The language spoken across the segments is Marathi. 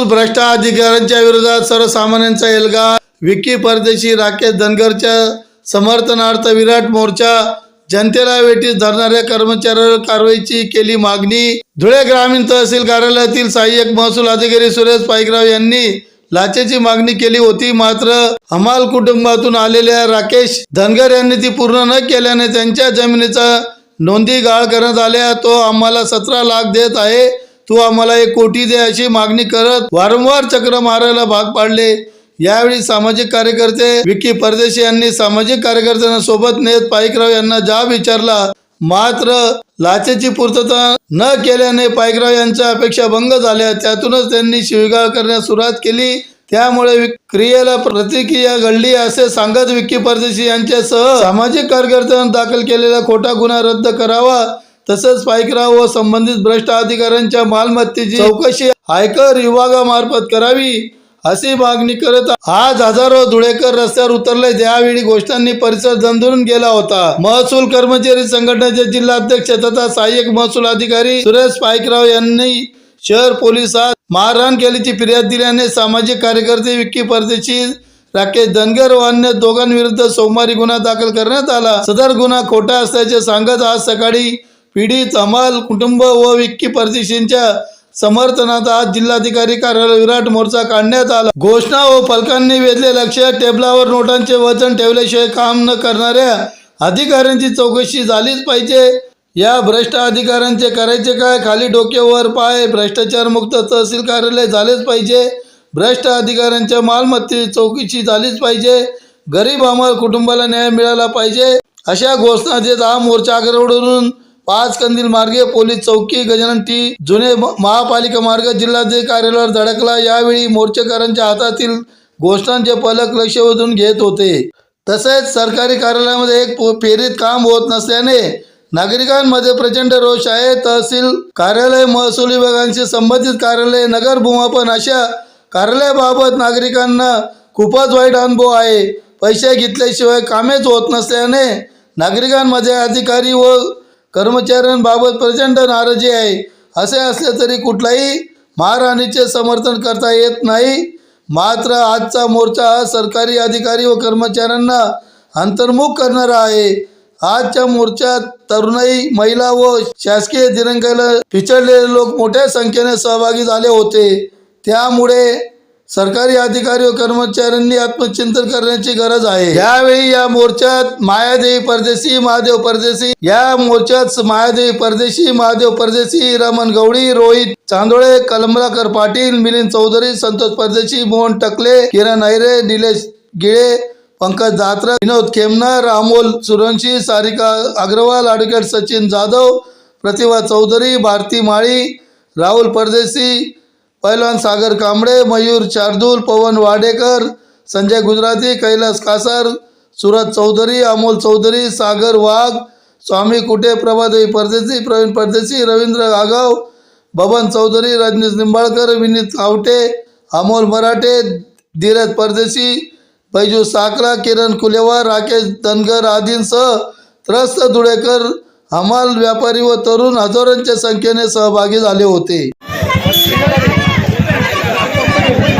महसूल भ्रष्टाधिकाऱ्यांच्या विरोधात सर्वसामान्यांचा एल्गार विकी परदेशी राकेश धनगरच्या समर्थनार्थ विराट मोर्चा जनतेला वेटीस धरणाऱ्या कर्मचाऱ्यावर कारवाईची केली मागणी. धुळे ग्रामीण तहसील कार्यालयातील सहाय्यक महसूल अधिकारी सुरेश पाईकराव यांनी लाचेची मागणी केली होती. मात्र हमाल कुटुंबातून आलेल्या राकेश धनगर यांनी ती पूर्ण न केल्याने त्यांच्या जमिनीचा नोंदी गाळ करण्यात आल्या. तो आम्हाला सतरा लाख देत आहे. तू आम्हाला एक कोटी दे अशी मागणी करत वारंवार चक्र मारायला भाग पाडले. यावेळी सामाजिक कार्यकर्ते विकी परदेशी यांनी सामाजिक कार्यकर्त्यांना सोबत नेत पाईकराव यांना जाब विचारला. मात्र लाचेची पूर्तता न केल्याने पाईकराव यांच्या अपेक्षा भंग झाल्या. त्यातूनच त्यांनी शिवीगाळ करण्यास सुरुवात केली. त्यामुळे क्रियेला प्रतिक्रिया घडली असे सांगत विक्की परदेशी यांच्यासह सामाजिक कार्यकर्त्यांनी दाखल केलेला खोटा गुन्हा रद्द करावा. तसंच पायकरा व संबंधित भ्रष्ट अधिकाऱ्यांच्या मालमत्तेची चौकशी आयकर विभागामार्फत करावी अशी मागणी करत आज हजारो धुळेकर रस्त्यावर उतरले. त्यावेळी गोष्टांनी परिसर दंदरून गेला होता. महसूल कर्मचारी संघटनेचे जिल्हाध्यक्ष तथा सहाय्यक महसूल अधिकारी सुरेश पायकराव यांनी शहर पोलिसात मारहाण केल्याची फिर्याद दिल्याने सामाजिक कार्यकर्ते विक्की परदेशी राकेश धनगर व अन्य दोघांविरुद्ध सोमवारी गुन्हा दाखल करण्यात आला. सदर गुन्हा खोटा असल्याचे सांगत आज सकाळी पीडित अमाल कुटुंब व विक्की परदेशींच्या समर्थनात आज जिल्हाधिकारी कार्यालय विराट मोर्चा काढण्यात आला. घोषणा व फलकांनी वेधले लक्ष. टेबलावर नोटांचे वजन ठेवल्याशिवाय काम न करणाऱ्या अधिकाऱ्यांची चौकशी झालीच पाहिजे. या भ्रष्ट अधिकाऱ्यांचे करायचे काय? खाली डोक्यावर पाय. भ्रष्टाचार मुक्त तहसील कार्यालय झालेच पाहिजे. भ्रष्ट अधिकाऱ्यांच्या मालमत्तेची चौकशी झालीच पाहिजे. गरीब आम्हाला कुटुंबाला न्याय मिळाला पाहिजे. अशा घोषणा देत हा मोर्चा आग्रवडून पाच कंदील मार्गे पोलीस चौकी गजानन टी जुने महापालिका मार्ग जिल्हाधिकारी कार्यालयावर धडकला. यावेळी मोर्चेकरांच्या हातातील घोषणांचे पलक लक्ष वेधून घेत होते. तसेच सरकारी कार्यालयामध्ये एक फेरीत काम होत नसल्याने नागरिकांमध्ये प्रचंड रोष आहे. तहसील कार्यालय महसूल विभागांशी संबंधित कार्यालय नगर भूमापन अशा कार्यालयाबाबत नागरिकांना खूपच वाईट अनुभव आहे. पैसे घेतल्याशिवाय कामेच होत नसल्याने नागरिकांमध्ये अधिकारी व कर्मचाऱ्यांबाबत प्रचंड नाराजी आहे. असे असले तरी कुठलाही महाराणीचे समर्थन करता येत नाही. मात्र आजचा मोर्चा हा सरकारी अधिकारी व कर्मचाऱ्यांना अंतर्मुख करणारा आहे. आजच्या मोर्चात तरुणाई महिला व शासकीय दिरंगाला पिचडलेले लोक मोठ्या संख्येने सहभागी झाले होते. त्यामुळे सरकारी अधिकारी व कर्मचाऱ्यांनी आत्मचिंतन करण्याची गरज आहे. यावेळी या मोर्चात मायादेवी परदेशी महादेव परदेशी या मोर्चात मायादेवी परदेशी महादेव परदेशी रमण गवळी रोहित चांदोळे कलमलाकर पाटील मिलिंद चौधरी संतोष परदेशी मोहन टकले किरण ऐरे निलेश गिळे पंकज दात्रा विनोद खेमनार अमोल सुरवंशी सारिका अग्रवाल ॲडव्होकेट सचिन जाधव प्रतिभा चौधरी भारती माळी राहुल परदेशी पैलवान सागर कांबळे मयूर शार्दूल पवन वाडेकर संजय गुजराती कैलास कासार सुरत चौधरी अमोल चौधरी सागर वाघ स्वामी कुटे प्रभादेवी परदेशी प्रवीण परदेशी रवींद्र आगाव बबन चौधरी रजनीश निंबाळकर विनीत आवटे अमोल मराठे धीरज परदेशी बैजू साकरा किरण कुलेवार राकेश धनगर आदींसह त्रस्त धुळेकर हमाल व्यापारी व तरुण हजारोंच्या संख्येने सहभागी झाले होते. भ्रष्ट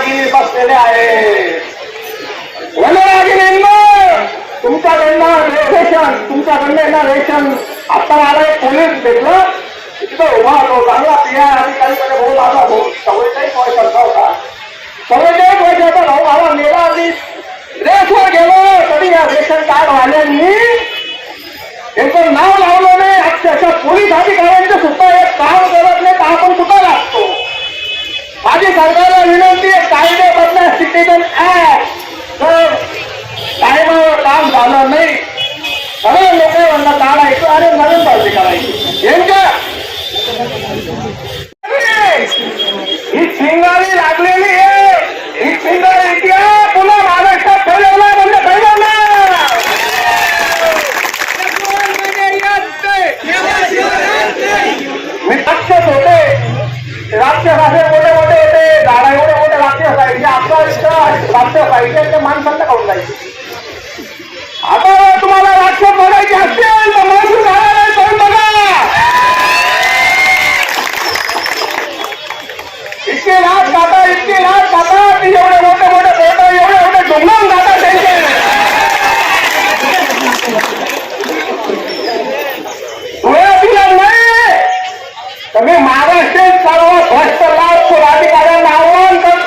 वनरागिनी बसलेले आहेत वनरागिनींना तुमच्याकडनं रेशन तुमच्याकडनं येणार रेशन. आता मला एक पोलीस भेटलं. तिथं उभा होतो चांगला पिया अधिकारी मध्ये भाऊ माझा भाऊ चव्वेचाळीस वर्षाचा होता चव्वेचाळीस वर्षाचा भाऊ मला அரை மயம் பார்த்து கலாய்க்கு எங்க? तर मी महाराष्ट्र सर्व स्वस्त लाभ सुराधिकाऱ्यांना आव्हान करतो.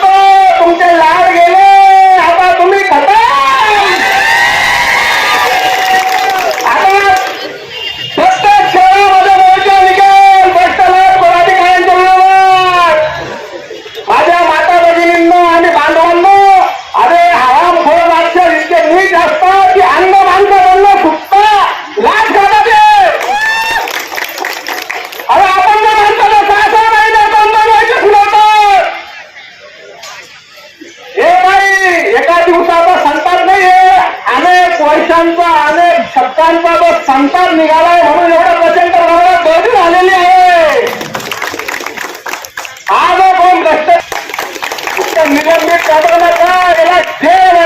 सरकार निघालाय म्हणून एवढं प्रचंड प्रमाणात गर्दी झालेली आहे. आज कोण कष्ट निलंबित करताना का याला जेल